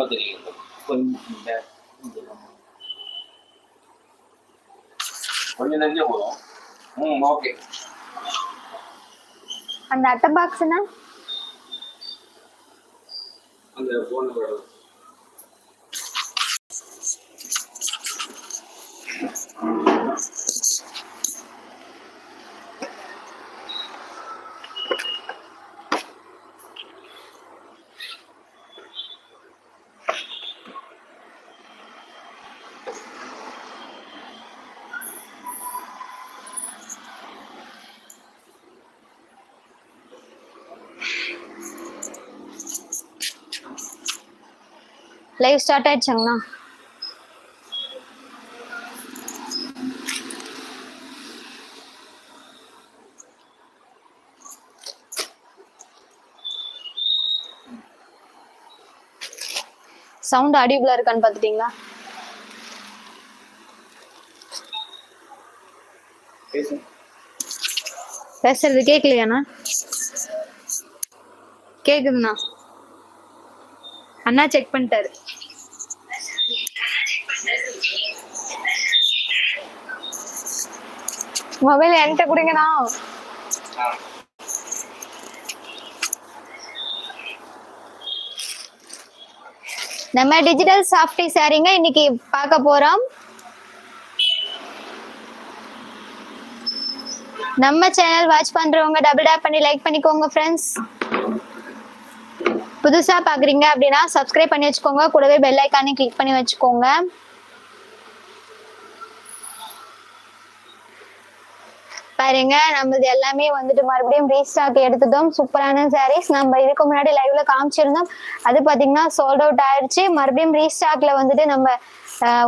ரொம்ப தெரியுது கொஞ்சம் இந்த கொஞ்சம் தெரிஞ்ச போதும். ம் ஓகே. அந்த அட்டை பாக்ஸ்னா அந்த போன் லைவ் ஸ்டார்ட் ஆயிடுச்சுங்கண்ணா சவுண்ட் ஆடியபிளா இருக்கான்னு பாத்துட்டீங்களா பேசுறது கேட்கலையாண்ணா கேக்குதுண்ணா. அண்ணா செக் பண்ணிட்டாரு. மொபைல் என்கிட்ட கொடுங்கண்ணா. நம்ம டிஜிட்டல் சாஃப்டி சாரீங்க இன்னைக்கு பார்க்க போறோம். நம்ம சேனல் வாட்ச் பண்றவங்க டபுள் டேப் பண்ணி லைக் பண்ணிக்கோங்க ஃப்ரெண்ட்ஸ் புதுசா பாக்குறீங்க அப்படின்னா சப்ஸ்கிரைப் பண்ணி வச்சுக்கோங்க. கூடவே பெல் ஐக்கானே கிளிக் பண்ணி வச்சுக்கோங்க. பாருங்க நம்மளது எல்லாமே வந்துட்டு மறுபடியும் ரீஸ்டாக் எடுத்துட்டோம். சூப்பரான சாரீஸ் நம்ம இதுக்கு முன்னாடி லைவ்ல காமிச்சிருந்தோம். அது பாத்தீங்கன்னா சோல்ட் அவுட் ஆயிடுச்சு மறுபடியும் ரீஸ்டாக்ல வந்துட்டு நம்ம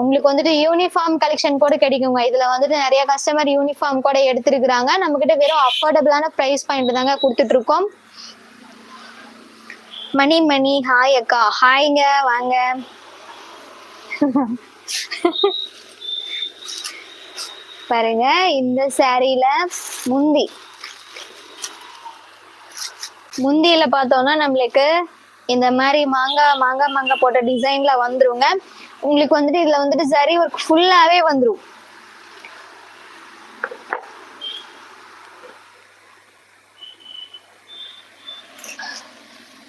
உங்களுக்கு வந்துட்டு யூனிஃபார்ம் கலெக்ஷன் கூட கிடைக்குங்க. இதுல வந்துட்டு நிறைய கஸ்டமர் யூனிஃபார்ம் கூட எடுத்திருக்கிறாங்க. நம்ம கிட்ட வெறும் அஃபோர்டபுளான ப்ரைஸ் பாயிண்ட் தாங்க கொடுத்துட்டு இருக்கோம் மணி மணி ஹாய் அக்கா. ஹாய்ங்க வாங்க. பாருங்க இந்த சாரியில முந்தி. முந்தியில பார்த்தோம்னா நம்மளுக்கு இந்த மாதிரி மாங்காய் மாங்காய் மாங்காய் போட்ட டிசைன்ல வந்துருங்க. உங்களுக்கு வந்துட்டு இதுல வந்துட்டு சரி ஒர்க் ஃபுல்லாவே வந்துரும்.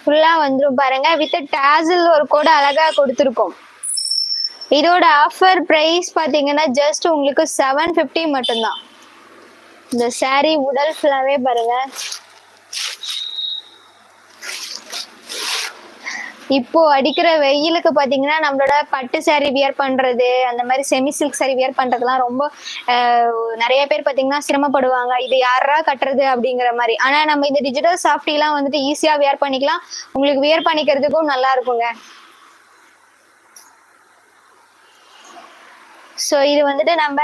ஃபுல்லா வந்துரும் பாருங்க. வித் டாசில் ஒரு கூட அழகா கொடுத்துருக்கோம். இதோட ஆஃபர் பிரைஸ் பாத்தீங்கன்னா ஜஸ்ட் உங்களுக்கு செவன் ஃபிஃப்டி மட்டும்தான். இந்த saree உடல் ஃபுல்லாவே பாருங்க. இப்போ அடிக்கிற வெயிலுக்கு பாத்தீங்கன்னா நம்மளோட பட்டு சாரி வியர் பண்றது அந்த மாதிரி செமி சில்க் சாரி வியர் பண்றதுலாம் ரொம்ப நிறைய பேர் பாத்தீங்கன்னா சிரமப்படுவாங்க. இது யாரா கட்டுறது அப்படிங்கிற மாதிரி. ஆனா நம்ம இந்த டிஜிட்டல் சாஃப்டிலாம் வந்துட்டு ஈஸியா வியர் பண்ணிக்கலாம். உங்களுக்கு வியர் பண்ணிக்கிறதுக்கும் நல்லா இருக்குங்க. ஸோ இது வந்துட்டு நம்ம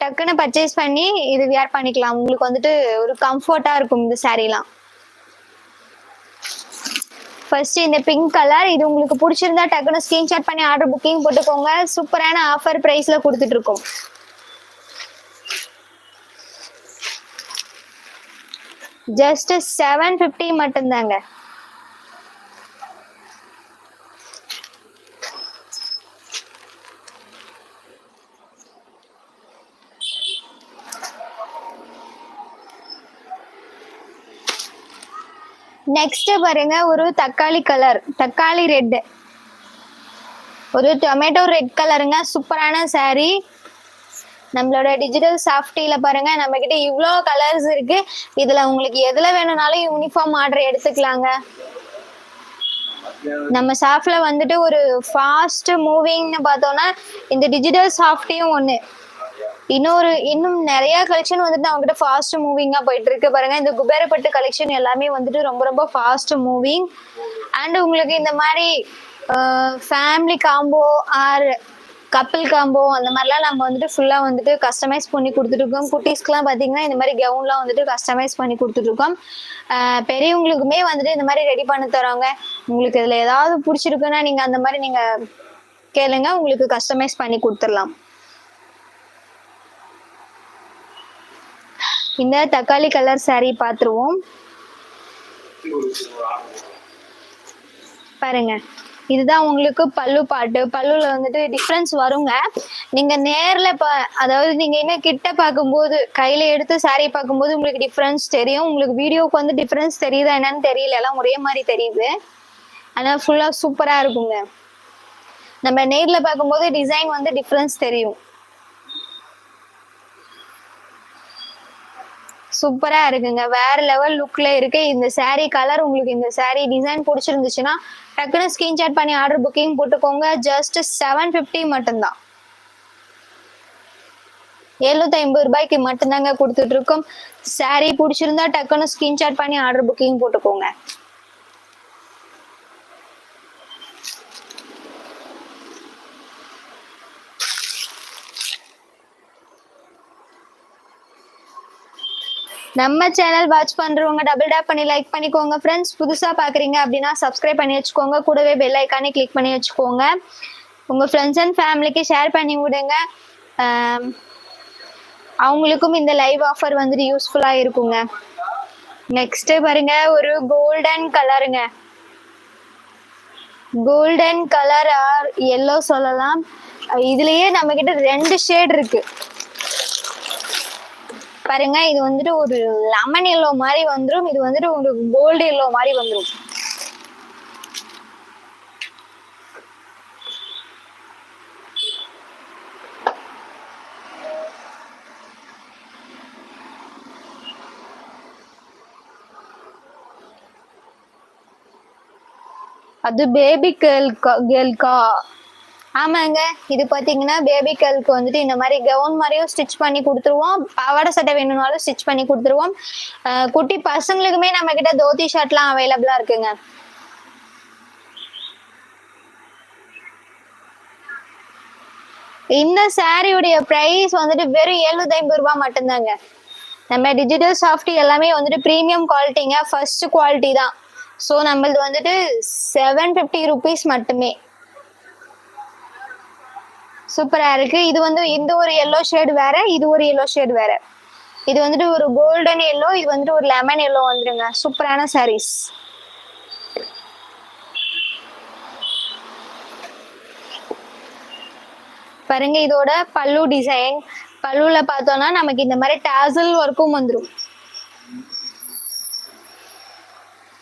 டக்குன்னு பர்ச்சேஸ் பண்ணி இது வியர் பண்ணிக்கலாம். உங்களுக்கு வந்துட்டு ஒரு கம்ஃபர்ட்டாக இருக்கும் இந்த சாரீலாம் ஃபர்ஸ்ட் இந்த பிங்க் கலர் இது உங்களுக்கு பிடிச்சிருந்தா டக்குன்னு ஸ்கிரீன்ஷாட் பண்ணி ஆர்டர் புக்கிங் போட்டுக்கோங்க. சூப்பரான ஆஃபர் ப்ரைஸில் கொடுத்துட்டு இருக்கோம் ஜஸ்ட் செவன் ஃபிஃப்டி மட்டும்தாங்க. நெக்ஸ்ட் பாருங்க ஒரு தக்காளி கலர் தக்காளி ரெட் ஒரு டொமேட்டோ ரெட் கலருங்க சூப்பரான saree. நம்மளோட டிஜிட்டல் சாஃப்டில பாருங்க நம்ம கிட்ட இவ்வளோ கலர்ஸ் இருக்கு. இதுல உங்களுக்கு எதுல வேணும்னாலும் யூனிஃபார்ம் ஆர்டர் எடுத்துக்கலாங்க. நம்ம சாஃப்ட்ல வந்துட்டு ஒரு ஃபாஸ்ட் மூவிங்னு பார்த்தோம்னா இந்த டிஜிட்டல் சாஃப்டியும் ஒன்று இன்னொரு இன்னும் நிறைய கலெக்ஷன் வந்துட்டு அவங்ககிட்ட ஃபாஸ்ட் மூவிங்கா போயிட்டு இருக்கு. பாருங்க இந்த குபேரப்பட்டு கலெக்ஷன் எல்லாமே வந்துட்டு ரொம்ப ரொம்ப ஃபாஸ்ட் மூவிங் அண்ட் உங்களுக்கு இந்த மாதிரி family combo or couple combo அந்த மாதிரிலாம் நம்ம வந்துட்டு ஃபுல்லாக வந்துட்டு கஸ்டமைஸ் பண்ணி கொடுத்துட்ருக்கோம் குட்டீஸ்க்குலாம் பார்த்தீங்கன்னா இந்த மாதிரி கவுன்லாம் வந்துட்டு கஸ்டமைஸ் பண்ணி கொடுத்துட்ருக்கோம் பெரியவங்களுக்குமே வந்துட்டு இந்த மாதிரி ரெடி பண்ணி தரோங்க உங்களுக்கு இதில் ஏதாவது பிடிச்சிருக்குன்னா நீங்கள் அந்த மாதிரி நீங்கள் கேளுங்க உங்களுக்கு கஸ்டமைஸ் பண்ணி கொடுத்துடலாம். இந்த தக்காளி கலர் saree பார்த்துருவோம் பாருங்க. இதுதான் உங்களுக்கு பல்லு பாட்டு. பல்லுல வந்துட்டு டிஃப்ரென்ஸ் வருங்க. நீங்க நேர்ல பா அதாவது நீங்க என்ன கிட்ட பார்க்கும்போது கையில எடுத்து சாரி பார்க்கும்போது உங்களுக்கு டிஃப்ரென்ஸ் தெரியும். உங்களுக்கு வீடியோக்கு வந்து டிஃப்ரென்ஸ் தெரியுதா என்னன்னு தெரியல. எல்லாம் ஒரே மாதிரி தெரியுது. ஆனா ஃபுல்லா சூப்பரா இருக்குங்க. நம்ம நேர்ல பார்க்கும்போது டிசைன் வந்து டிஃப்ரென்ஸ் தெரியும். சூப்பரா இருக்குங்க. வேற லெவல் லுக்ல இருக்கு. இந்த saree கலர் உங்களுக்கு இந்த saree டிசைன் பிடிச்சிருந்துச்சுன்னா டக்குன்னு ஸ்கிரீன்ஷாட் பண்ணி ஆர்டர் புக்கிங் போட்டுக்கோங்க. ஜஸ்ட் செவன் ஃபிஃப்டி மட்டும்தான். எழுநூத்தி ஐம்பது ரூபாய்க்கு மட்டும்தாங்க கொடுத்துட்டு இருக்கோம். saree பிடிச்சிருந்தா டக்குன்னு ஸ்கிரீன்ஷாட் பண்ணி ஆர்டர் புக்கிங் போட்டுக்கோங்க. நம்ம சேனல் வாட்ச் பண்றவங்க டபுள் டேப் பண்ணி லைக் பண்ணிக்கோங்க. ஃப்ரெண்ட்ஸ் புதுசா பாக்குறீங்க அப்படின்னா சப்ஸ்கிரைப் பண்ணி வச்சுக்கோங்க. கூடவே பெல் ஐக்கானே கிளிக் பண்ணி வச்சுக்கோங்க. உங்க ஃப்ரெண்ட்ஸ் அண்ட் ஃபேமிலிக்கு ஷேர் பண்ணி விடுங்க. அவங்களுக்கும் இந்த லைவ் ஆஃபர் வந்துட்டு யூஸ்ஃபுல்லா இருக்குங்க. நெக்ஸ்ட் பாருங்க ஒரு கோல்டன் கலருங்க கோல்டன் கலர் ஆர் எல்லோ சொல்லலாம். இதுலயே நம்ம கிட்ட ரெண்டு ஷேட் இருக்கு. பாருங்க இது வந்துட்டு ஒரு லெமன் எல்லோ மாதிரி வந்துரும். இது வந்துட்டு ஒரு கோல்டு எல்லோ மாதிரி வந்துரும். அது பேபி கேர்ள் கேர்ள்கா ஆமாங்க. இது பாத்தீங்கன்னா பேபி கேர்ளுக்கு வந்துட்டு இந்த மாதிரி கவுன் மாதிரியும் ஸ்டிச் பண்ணி கொடுத்துருவோம். பாவாடை சட்டை வேணும்னாலும் ஸ்டிச் பண்ணி கொடுத்துருவோம். குட்டி பசங்களுக்குமே நம்ம கிட்ட தோத்தி ஷர்ட்லாம் அவைலபிளா இருக்குங்க. இந்த சாரியுடைய பிரைஸ் வந்துட்டு வெறும் எழுநூத்தி ஐம்பது ரூபாய் மட்டும்தாங்க. நம்ம டிஜிட்டல் சாஃப்ட் எல்லாமே வந்துட்டு ப்ரீமியம் குவாலிட்டிங்க ஃபர்ஸ்ட் குவாலிட்டி தான். ஸோ நம்மளது வந்துட்டு செவன் ஃபிஃப்டி ருபீஸ் மட்டுமே. சூப்பரா இருக்கு. இது வந்து இந்த ஒரு எல்லோ ஷேடு வேற இது ஒரு எல்லோ ஷேடு வேற. இது வந்துட்டு ஒரு கோல்டன் எல்லோ இது வந்துட்டு ஒரு லெமன் எல்லோ வந்துருங்க. சூப்பரான சாரீஸ் பாருங்க இதோட பல்லு டிசைன் பல்லுல பார்த்தோம்னா நமக்கு இந்த மாதிரி டேசல் ஒர்க்கும் வந்துடும்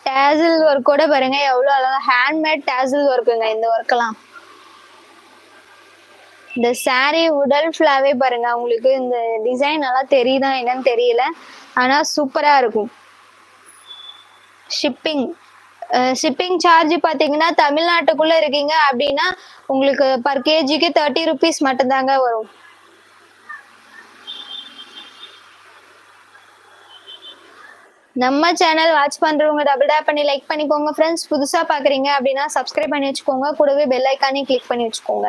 டேசல் ஒர்க்கோட பாருங்க எவ்வளவு அழகா ஹேண்ட்மேட் டேசல் ஒர்க்குங்க இந்த ஒர்க்கெல்லாம் இந்த saree உடல் ஃபுல்லாவே பாருங்க. உங்களுக்கு இந்த டிசைன் நல்லா தெரியுதா என்னன்னு தெரியல. ஆனா சூப்பரா இருக்கும். ஷிப்பிங் ஷிப்பிங் சார்ஜ் பாத்தீங்கன்னா தமிழ்நாட்டுக்குள்ள இருக்கீங்க அப்படின்னா உங்களுக்கு பர் கேஜிக்கு தேர்ட்டி ருபீஸ் மட்டும்தாங்க வரும். நம்ம சேனல் வாட்ச் பண்றவங்க டபுள் டேப் பண்ணி லைக் பண்ணிக்கோங்க ஃப்ரெண்ட்ஸ் புதுசா பாக்குறீங்க அப்படின்னா சப்ஸ்கிரைப் பண்ணி வச்சுக்கோங்க. கூடவே பெல் ஐக்கானே கிளிக் பண்ணி வச்சுக்கோங்க.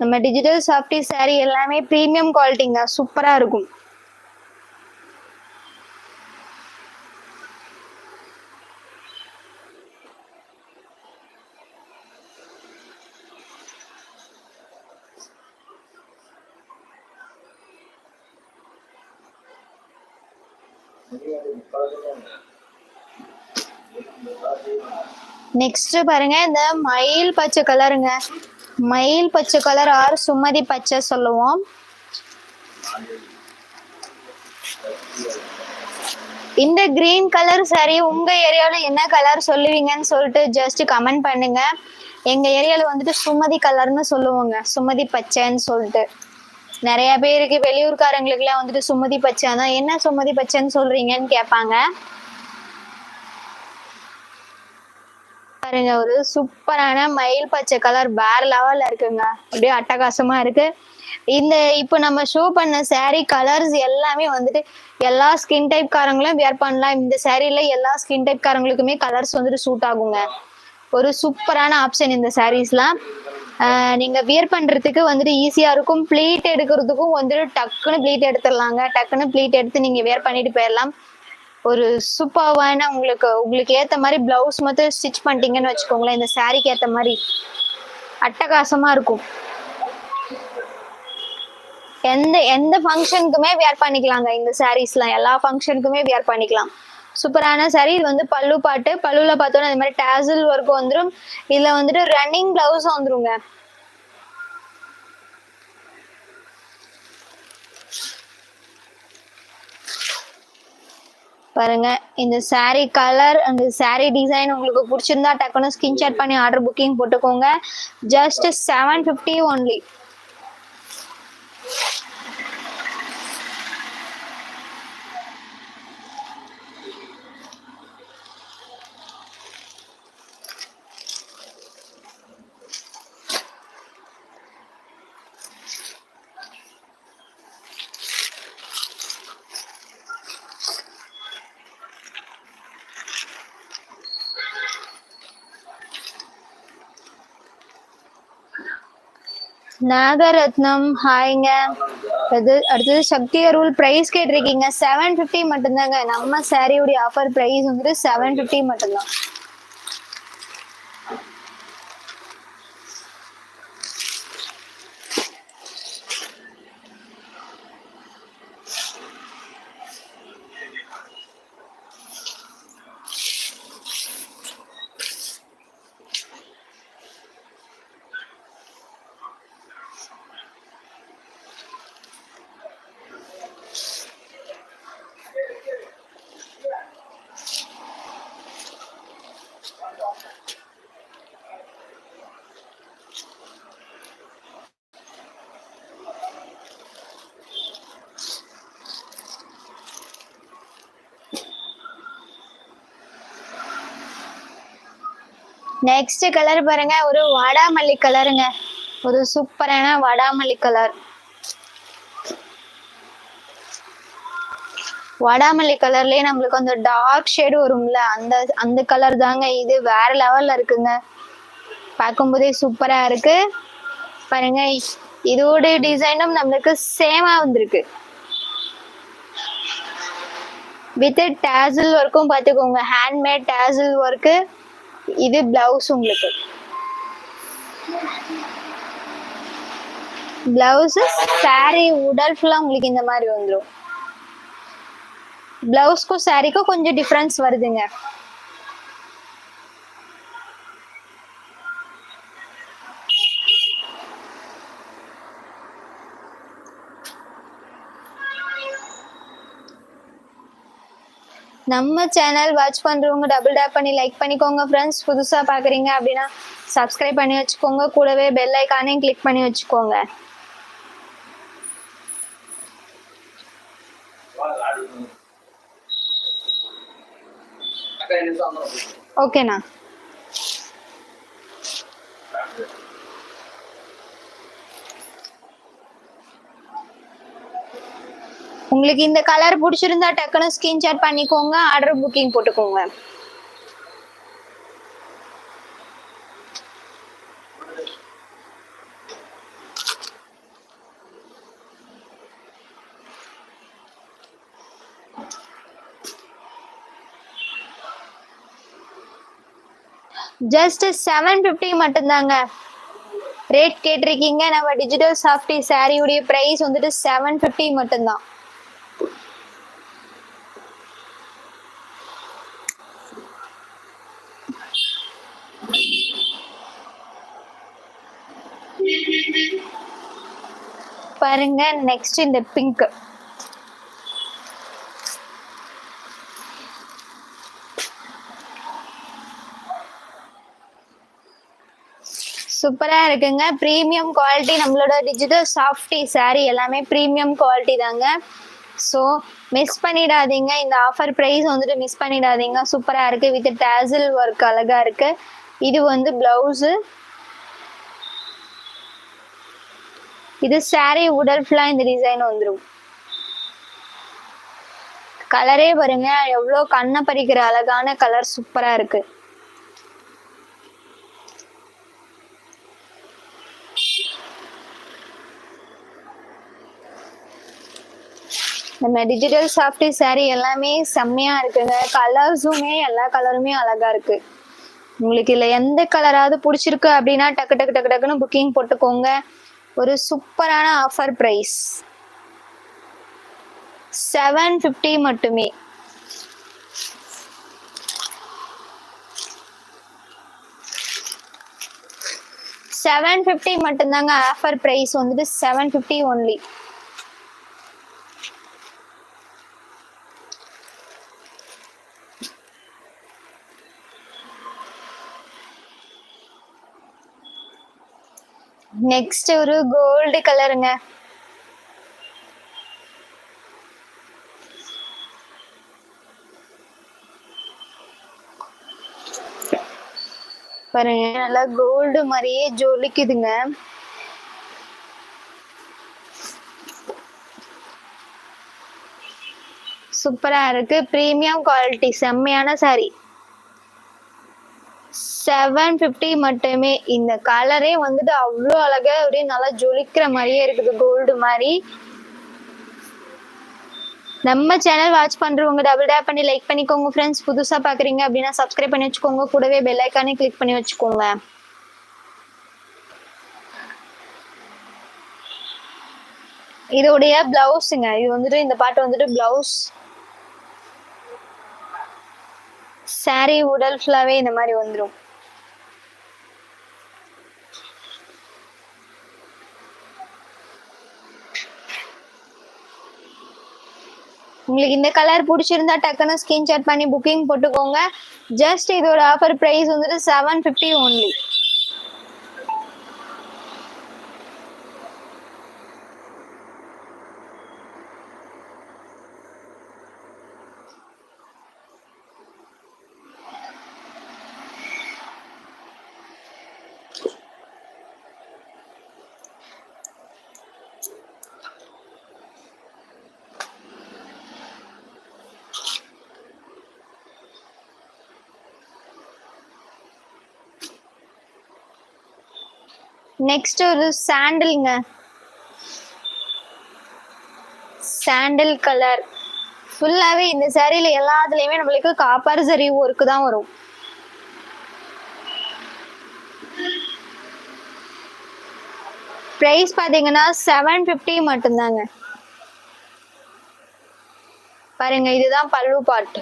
நம்ம டிஜிட்டல் சாஃப்டி சாரீ எல்லாமே ப்ரீமியம் குவாலிட்டிங்க சூப்பரா இருக்கும். நெக்ஸ்ட் பாருங்க இந்த மயில் பச்சை கலருங்க மயில் பச்சை கலர் ஆர் சுமதி பச்சை சொல்லுவோம். இந்த கிரீன் கலர் சரி உங்க ஏரியால என்ன கலர் சொல்லுவீங்கன்னு சொல்லிட்டு ஜஸ்ட் கமெண்ட் பண்ணுங்க. எங்க ஏரியால வந்துட்டு சுமதி கலர்னு சொல்லுவோங்க. சுமதி பச்சைன்னு சொல்லிட்டு. நிறைய பேருக்கு வெளியூர்காரங்களுக்கு எல்லாம் வந்துட்டு சுமதி பச்சை தான் என்ன சுமதி பச்சைன்னு சொல்றீங்கன்னு கேட்பாங்க. பாருங்க ஒரு சூப்பரான மயில் பச்சை கலர் வேற லெவல்ல இருக்குங்க. அப்படியே அட்டகாசமா இருக்கு. இந்த இப்போ நம்ம ஷோ பண்ண saree கலர்ஸ் எல்லாமே வந்துட்டு எல்லா ஸ்கின் டைப் காரங்களும் வேர் பண்ணலாம். இந்த சாரீல எல்லா ஸ்கின் டைப் காரங்களுக்குமே கலர்ஸ் வந்துட்டு சூட் ஆகுங்க. ஒரு சூப்பரான ஆப்ஷன் இந்த சாரீஸ்லாம் நீங்க வியர் பண்றதுக்கு வந்துட்டு ஈஸியா இருக்கும். ப்ளீட் எடுக்கிறதுக்கும் வந்துட்டு டக்குன்னு ப்ளீட் எடுத்துடலாங்க. டக்குன்னு ப்ளீட் எடுத்து நீங்க வியர் பண்ணிட்டு போயிடலாம். ஒரு சூப்பர்வான உங்களுக்கு உங்களுக்கு ஏத்த மாதிரி பிளவுஸ் மட்டும் ஸ்டிச் பண்ணிட்டீங்கன்னு வச்சுக்கோங்களேன். இந்த சாரீக்கு ஏத்த மாதிரி அட்டகாசமா இருக்கும். எந்த எந்த ஃபங்க்ஷனுக்குமே வியர் பண்ணிக்கலாங்க. இந்த சாரீஸ்லாம் எல்லா ஃபங்க்ஷனுக்குமே வியர் பண்ணிக்கலாம். சூப்பரான சாரி இது வந்து பல்லு பாட்டு. பல்லுல பார்த்தோன்னா இந்த மாதிரி டேசல் ஒர்க் வந்துடும் இதுல வந்துட்டு ரன்னிங் பிளவுஸ் வந்துருங்க. பாருங்க. இந்த saree கலர் அந்த saree டிசைன் உங்களுக்கு பிடிச்சிருந்தா டக்குன்னு ஸ்கிரீன்ஷாட் பண்ணி ஆர்டர் புக்கிங் போட்டுக்கோங்க. Just seven fifty only Nagarathnam. ஹாய்ங்க. அது அடுத்தது சக்தி அருள் ப்ரைஸ் கேட்டிருக்கீங்க. செவன் ஃபிஃப்டி மட்டும்தாங்க. நம்ம சாரியுடைய ஆஃபர் ப்ரைஸ் வந்துட்டு செவன் ஃபிஃப்டி மட்டும்தான். நெக்ஸ்ட் கலர் பாருங்க ஒரு வடாமல்லி கலருங்க ஒரு சூப்பரான வடாமல்லி கலர் வடாமல்லி கலர்லயே நம்மளுக்கு அந்த டார்க் ஷேடு வரும்ல அந்த அந்த கலர் தாங்க இது. வேற லெவல்ல இருக்குங்க. பார்க்கும்போதே சூப்பரா இருக்கு. பாருங்க இதோட டிசைனும் நம்மளுக்கு சேமா வந்திருக்கு. வித் டேசல் ஒர்க்கும் பார்த்துக்கோங்க. ஹேண்ட்மேட் டேசில் ஒர்க்கு இது பிளவுஸ் உங்களுக்கு. பிளவுஸ் சாரி உடல் ஃபுல்லா உங்களுக்கு இந்த மாதிரி வந்துடும் பிளவுஸ்க்கும் சாரிக்கும் கொஞ்சம் டிஃபரன்ஸ் வருதுங்க. நம்ம சேனல் வாட்ச் பண்றவங்க டபுள் டேப் பண்ணி லைக் பண்ணிக்கோங்க ஃப்ரெண்ட்ஸ் புதுசா பாக்குறீங்க அப்படின்னா சப்ஸ்கிரைப் பண்ணி வச்சுக்கோங்க. கூடவே பெல் ஐக்கானையும் கிளிக் பண்ணி வச்சுக்கோங்க. ஓகேண்ணா உங்களுக்கு இந்த கலர் பிடிச்சிருந்தா டக்குன்னு ஸ்கிரீன்ஷாட் பண்ணிக்கோங்க ஆர்டர் புக்கிங் போட்டுக்கோங்க. ஜஸ்ட் செவன் ஃபிஃப்டி மட்டும்தாங்க. ரேட் கேட்டிருக்கீங்க. நம்ம டிஜிட்டல் சாஃப்டி சாரியுடைய ப்ரைஸ் வந்துட்டு செவன் ஃபிஃப்டி மட்டும்தான். பாருங்க நெக்ஸ்ட் இந்த பிங்க் சூப்பரா இருக்குங்க. ப்ரீமியம் குவாலிட்டி நம்மளோட டிஜிட்டல் சாஃப்டி saree எல்லாமே ப்ரீமியம் குவாலிட்டி தாங்க. ஸோ மிஸ் பண்ணிடாதீங்க. இந்த ஆஃபர் ப்ரைஸ் வந்துட்டு மிஸ் பண்ணிடாதீங்க. சூப்பரா இருக்கு. வித் டேசில் ஒர்க் அழகா இருக்கு. இது வந்து பிளவுஸு இது saree உடல் ஃபுல்லா இந்த டிசைன் வந்துரும். கலரே பாருங்க எவ்வளோ கண்ணை பறிக்கிற அழகான கலர் சூப்பரா இருக்கு. நம்ம டிஜிட்டல் சாஃப்ட் saree எல்லாமே செம்மையா இருக்குங்க. கலர்ஸுமே எல்லா கலருமே அழகா இருக்கு. உங்களுக்கு இதுல எந்த கலராவது பிடிச்சிருக்கு அப்படின்னா டக்கு டக்கு டக்கு டக்குன்னு புக்கிங் போட்டுக்கோங்க. ஒரு சூப்பரான ஆஃபர் ப்ரைஸ் செவன் ஃபிஃப்டி மட்டுமே. செவன் ஃபிஃப்டி மட்டும்தாங்க ஆஃபர் ப்ரைஸ் வந்துட்டு செவன் ஃபிஃப்டி ஒன்லி நெக்ஸ்ட் ஒரு கோல்டு கலருங்க பாருங்க நல்லா கோல்டு மாதிரியே ஜொலிக்குதுங்க. சூப்பரா இருக்கு. பிரீமியம் குவாலிட்டி செம்மையான சாரி செவன் ஃபிஃப்டி மட்டுமே. இந்த கலரே வந்துட்டு அவ்வளோ அழகா அப்படியே நல்லா ஜொலிக்கிற மாதிரியே இருக்குது கோல்டு மாதிரி. நம்ம சேனல் வாட்ச் பண்றவங்க டபுள் டேப் பண்ணி லைக் பண்ணிக்கோங்க ஃப்ரெண்ட்ஸ் புதுசா பாக்குறீங்க அப்படின்னா சப்ஸ்கிரைப் பண்ணி வச்சுக்கோங்க. கூடவே பெல் ஐக்கானே கிளிக் பண்ணி வச்சுக்கோங்க. இதோடைய பிளவுஸுங்க இது வந்துட்டு இந்த பாட்டு வந்துட்டு பிளவுஸ் சாரி உடல் ஃபுல்லாவே இந்த மாதிரி வந்துடும் உங்களுக்கு இந்த கலர் பிடிச்சிருந்தா டக்குன்னு ஸ்கிரீன்ஷாட் பண்ணி புக்கிங் போட்டுக்கோங்க. ஜஸ்ட் இதோட ஆஃபர் ப்ரைஸ் வந்துட்டு செவன் ஃபிஃப்டி ஒன்லி நெக்ஸ்ட் ஒரு சாண்டில்ங்க. சாண்டில் கலர். ஃபுல்லாகவே இந்த சேரீல எல்லாத்துலேயுமே நம்மளுக்கு காப்பர் சரி ஒர்க்கு தான் வரும். ப்ரைஸ் பார்த்தீங்கன்னா செவன் ஃபிஃப்டி மட்டும்தாங்க. பாருங்க இதுதான் பல்லு பாட்டு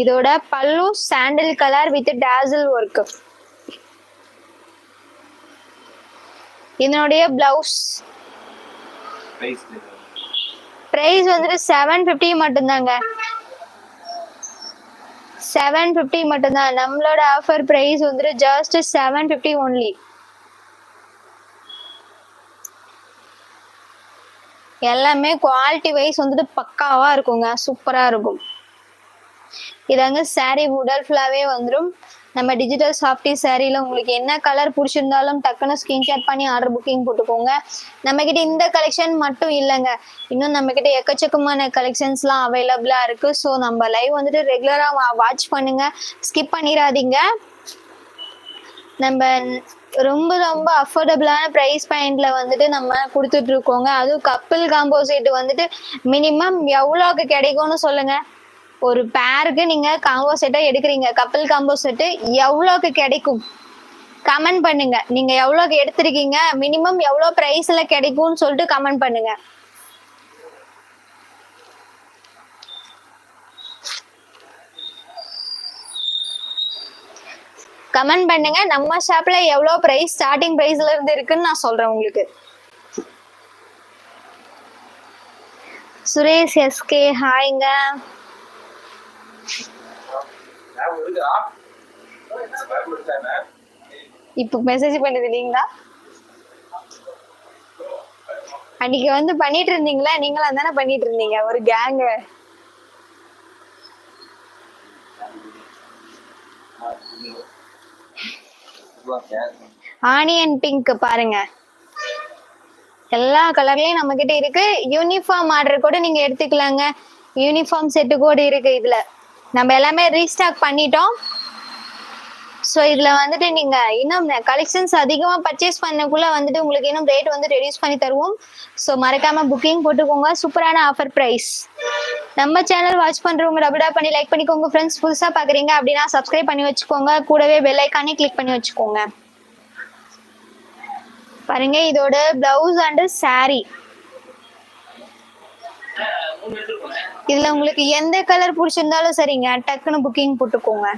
இதோட pallu sandal colour with tassel work இதனுடைய பிளவுஸ் பிரைஸ் வந்துட்டு செவன் ஃபிஃப்டி மட்டும்தாங்க. செவன் ஃபிஃப்டி மட்டும்தான். நம்மளோட ஆஃபர் பிரைஸ் வந்துட்டு ஜஸ்ட் செவன் ஃபிஃப்டி ஒன்லி எல்லாமே குவாலிட்டி வைஸ் வந்துட்டு பக்காவா இருக்குங்க. சூப்பரா இருக்கும். இதாங்க saree உடல் ஃபுல்லாவே வந்துடும் நம்ம டிஜிட்டல் சாஃப்டி சாரியில உங்களுக்கு என்ன கலர் பிடிச்சிருந்தாலும் டக்குன்னு ஸ்கிரீன்ஷாட் பண்ணி ஆர்டர் புக்கிங் போட்டுக்கோங்க. நம்ம கிட்ட இந்த கலெக்ஷன் மட்டும் இல்லைங்க. இன்னும் நம்ம கிட்ட எக்கச்சக்கமான கலெக்ஷன்ஸ்லாம் அவைலபிளா இருக்கு. ஸோ நம்ம லைவ் வந்துட்டு ரெகுலராக வாட்ச் பண்ணுங்க. ஸ்கிப் பண்ணிடாதீங்க. நம்ம ரொம்ப ரொம்ப அஃபோர்டபுளான ப்ரைஸ் பாயிண்ட்ல வந்துட்டு நம்ம கொடுத்துட்டு இருக்கோங்க. அதுவும் கப்பிள் காம்போசிட் வந்துட்டு மினிமம் எவ்வளோக்கு கிடைக்கும்னு சொல்லுங்க. ஒரு பேருக்கு நீங்க காம்போ செட்டா எடுக்கிறீங்க. கப்பல் காம்போ செட்டு எவ்வளோக்கு கிடைக்கும்? கமெண்ட் பண்ணுங்க. நீங்க எவ்வளோக்கு எடுத்திருக்கீங்க? மினிமம் எவ்வளோ ப்ரைஸ்ல கிடைக்கும்னு சொல்லிட்டு கமெண்ட் பண்ணுங்க. கமெண்ட் பண்ணுங்க. நம்ம ஷாப்ல எவ்வளவு பிரைஸ் ஸ்டார்டிங் பிரைஸ்ல இருந்து இருக்குன்னு நான் சொல்றேன் உங்களுக்கு. சுரேஷ் எஸ்கே ஹாய்ங்க இப்போ மெசேஜ் பண்ணது இல்லைங்களா? அன்னைக்கு வந்து பண்ணிட்டு இருந்தீங்களா? நீங்களா தானே பண்ணிட்டு இருந்தீங்க? ஒரு கேங்க ஆனியன் பிங்க் பாருங்க. எல்லா கலர்லயும் நம்ம கிட்ட இருக்கு. யூனிஃபார்ம் ஆர்டர் கூட நீங்க எடுத்துக்கலாங்க. யூனிஃபார்ம் செட்டு கூட இருக்கு இதுல. நம்ம எல்லாமே ரீஸ்டாக் பண்ணிட்டோம். ஸோ இதில் வந்துட்டு நீங்கள் இன்னும் கலெக்ஷன்ஸ் அதிகமாக பர்ச்சேஸ் பண்ணக்குள்ள வந்துட்டு உங்களுக்கு இன்னும் ரேட் வந்து ரெடியூஸ் பண்ணி தருவோம். ஸோ மறக்காமல் புக்கிங் போட்டுக்கோங்க. சூப்பரான ஆஃபர் ப்ரைஸ் நம்ம சேனல் வாட்ச் பண்ணுறவங்க டபுடா பண்ணி லைக் பண்ணிக்கோங்க ஃப்ரெண்ட்ஸ் புதுசாக பார்க்குறீங்க அப்படின்னா சப்ஸ்கிரைப் பண்ணி வச்சுக்கோங்க. கூடவே பெல் ஐக்கானே கிளிக் பண்ணி வச்சுக்கோங்க. பாருங்க இதோட பிளவுஸ் அண்ட் saree. இதுல உங்களுக்கு எந்த கலர் பிடிச்சிருந்தாலும் சரிங்க டக்குன்னு புக்கிங் போட்டுக்கோங்க.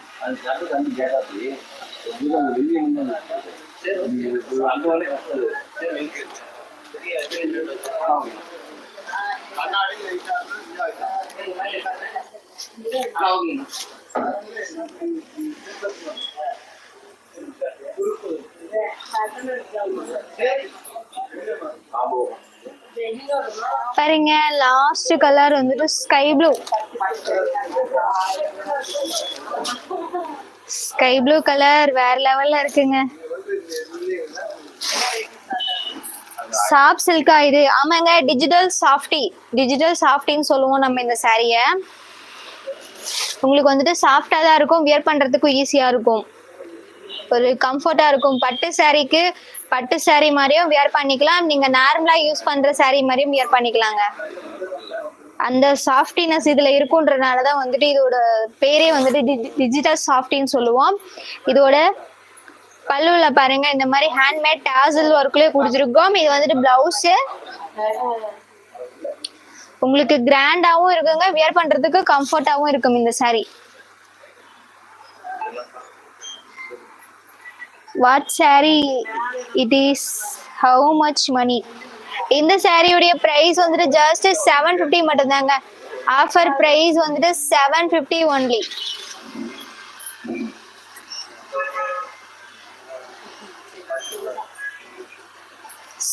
பாருங்க லாஸ்ட் கலர் வந்துட்டு sky blue sky blue colour வேற லெவல்ல இருக்குங்க. சாப் சில்கா இது. ஆமாங்க டிஜிட்டல் சாஃப்டி டிஜிட்டல் சாஃப்டின்னு சொல்லுவோம் நம்ம இந்த சாரிய உங்களுக்கு வந்துட்டு சாஃப்டா தான் இருக்கும் வியர் பண்றதுக்கும் ஈஸியா இருக்கும். ஒரு கம்ஃபர்ட்டா இருக்கும். பட்டு சாரீக்கு பட்டு சாரி மாதிரியும் வியர் பண்ணிக்கலாம். நீங்க நார்மலா யூஸ் பண்ற சாரி மாதிரியும் வியர் பண்ணிக்கலாங்க. அந்த சாஃப்டினஸ் இதுல இருக்குன்றனால தான் வந்துட்டு இதோட பேரே வந்துட்டு டிஜிட்டல் சாஃப்டின்னு சொல்லுவோம். இதோட பல்லுல பாருங்க இந்த மாதிரி ஹேண்ட்மேட் டாசல் ஒர்க்லயே கொடுத்துருக்கோம். இது வந்துட்டு பிளவுஸ் உங்களுக்கு கிராண்டாவும் இருக்குங்க. வியர் பண்றதுக்கு கம்ஃபர்டாவும் இருக்கும் இந்த saree what saree it is how much money இந்த சாரியுடைய பிரைஸ் வந்துட்டு ஜஸ்ட் செவன் ஃபிஃப்டி மட்டும்தாங்க. ஆஃபர் பிரைஸ் வந்துட்டு seven fifty only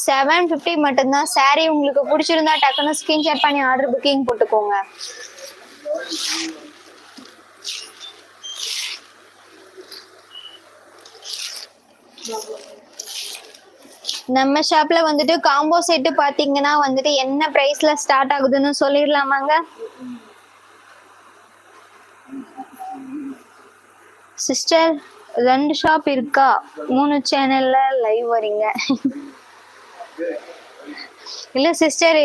seven fifty மட்டும்தான். சாரி உங்களுக்கு பிடிச்சிருந்தா டக்குன்னு ஸ்கிரீன்ஷாட் பண்ணி ஆர்டர் புக்கிங் போட்டுக்கோங்க. நம்ம ஷாப்ல வந்துட்டு காம்போ செட்டு பாத்தீங்கன்னா வந்துட்டு என்ன பிரைஸ்ல ஸ்டார்ட் ஆகுதுன்னு சொல்லிடலாமாங்க? சிஸ்டர் ரெண்டு ஷாப் இருக்கா? மூணு சேனல்ல லைவ் வரீங்க. இல்ல sister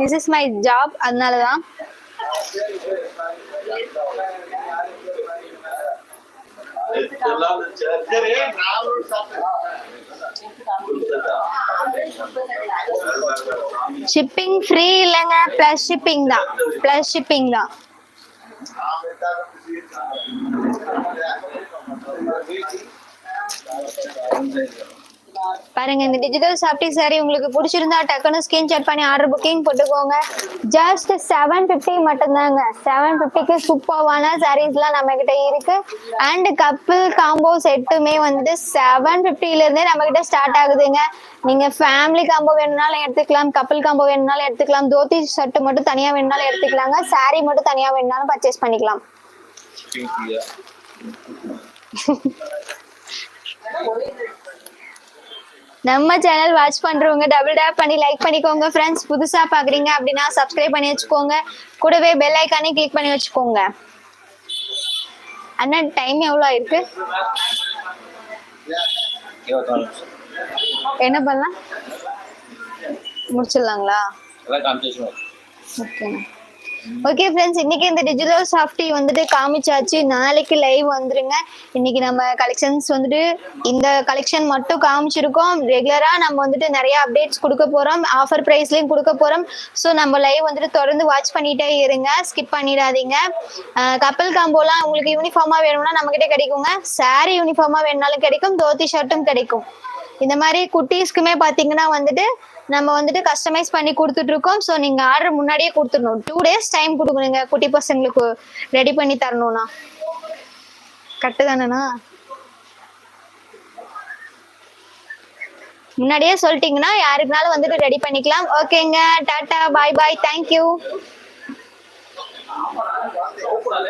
this is my job அதனாலதான். ஷிப்பிங் ஃப்ரீ இல்லைங்க ப்ளஸ் ஷிப்பிங் தான். ப்ளஸ் ஷிப்பிங் தான். பாருங்க இந்த டிஜிட்டல் சாஃப்டி சாரி உங்களுக்கு பிடிச்சிருந்தா டக்குன்னு ஸ்கிரீன்ஷாட் பண்ணி ஆர்டர் புக்கிங் போட்டுக்கோங்க. ஜஸ்ட் செவன் ஃபிஃப்டி மட்டும்தாங்க. செவன் ஃபிஃப்டிக்கு சூப்பர்வான சாரீஸ்லாம் நம்ம கிட்ட இருக்கு. அண்ட் கப்பிள் காம்போ செட்டுமே வந்துட்டு செவன் ஃபிஃப்டில இருந்தே நம்ம கிட்ட ஸ்டார்ட் ஆகுதுங்க. நீங்க ஃபேமிலி காம்போ வேணும்னாலும் எடுத்துக்கலாம் கப்பிள் காம்போ வேணும்னாலும் எடுத்துக்கலாம் தோத்தி ஷர்ட் மட்டும் தனியா வேணும்னாலும் எடுத்துக்கலாங்க. saree மட்டும் தனியா வேணும்னாலும் பர்ச்சேஸ் பண்ணிக்கலாம். நம்ம சேனல் வாட்ச் பண்றவங்க டபுள் டேப் பண்ணி லைக் பண்ணிக்கோங்க. ஃப்ரெண்ட்ஸ் புதுசா பாக்குறீங்க அப்படின்னா சப்ஸ்கிரைப் பண்ணி வச்சுக்கோங்க. கூடவே பெல் ஐக்கானே கிளிக் பண்ணி வச்சுக்கோங்க. அண்ணா டைம் எவ்வளோ ஆயிருக்கு? என்ன பண்ணலாம்? முடிச்சிடலாங்களா? ஓகேண்ணா ஓகே ஃப்ரெண்ட்ஸ் இன்னைக்கு இந்த டிஜிட்டல் சாஃப்டி வந்துட்டு காமிச்சாச்சு. நாளைக்கு லைவ் வந்துருங்க. இன்னைக்கு நம்ம கலெக்ஷன்ஸ் வந்துட்டு இந்த கலெக்ஷன் மட்டும் காமிச்சிருக்கோம். ரெகுலரா நம்ம வந்துட்டு நிறைய அப்டேட்ஸ் கொடுக்க போறோம். ஆஃபர் ப்ரைஸ்லயும் கொடுக்க போறோம். ஸோ நம்ம லைவ் வந்துட்டு தொடர்ந்து வாட்ச் பண்ணிட்டே இருங்க. ஸ்கிப் பண்ணிடாதீங்க. கப்பல் காம்போலாம் உங்களுக்கு யூனிஃபார்மா வேணும்னா நம்ம கிட்டே கிடைக்குங்க. சாரி யூனிஃபார்மா வேணும்னாலும் கிடைக்கும். தோத்தி ஷர்ட்டும் கிடைக்கும். இந்த மாதிரி குட்டீஸ்க்குமே பாத்தீங்கன்னா வந்துட்டு நம்ம வந்துட்டு கஸ்டமைஸ் பண்ணி கொடுத்துட்டு இருக்கோம் ஸோ நீங்க ஆர்டர் முன்னாடியே கொடுத்துடணும். டூ டேஸ் டைம் கொடுக்கணுங்க. குட்டி பசங்களுக்கு ரெடி பண்ணி தரணும்னா. கட்டு தானேண்ணா? முன்னாடியே சொல்லிட்டீங்கன்னா யாருக்குனாலும் வந்துட்டு ரெடி பண்ணிக்கலாம். ஓகேங்க tata bye bye thank you Open,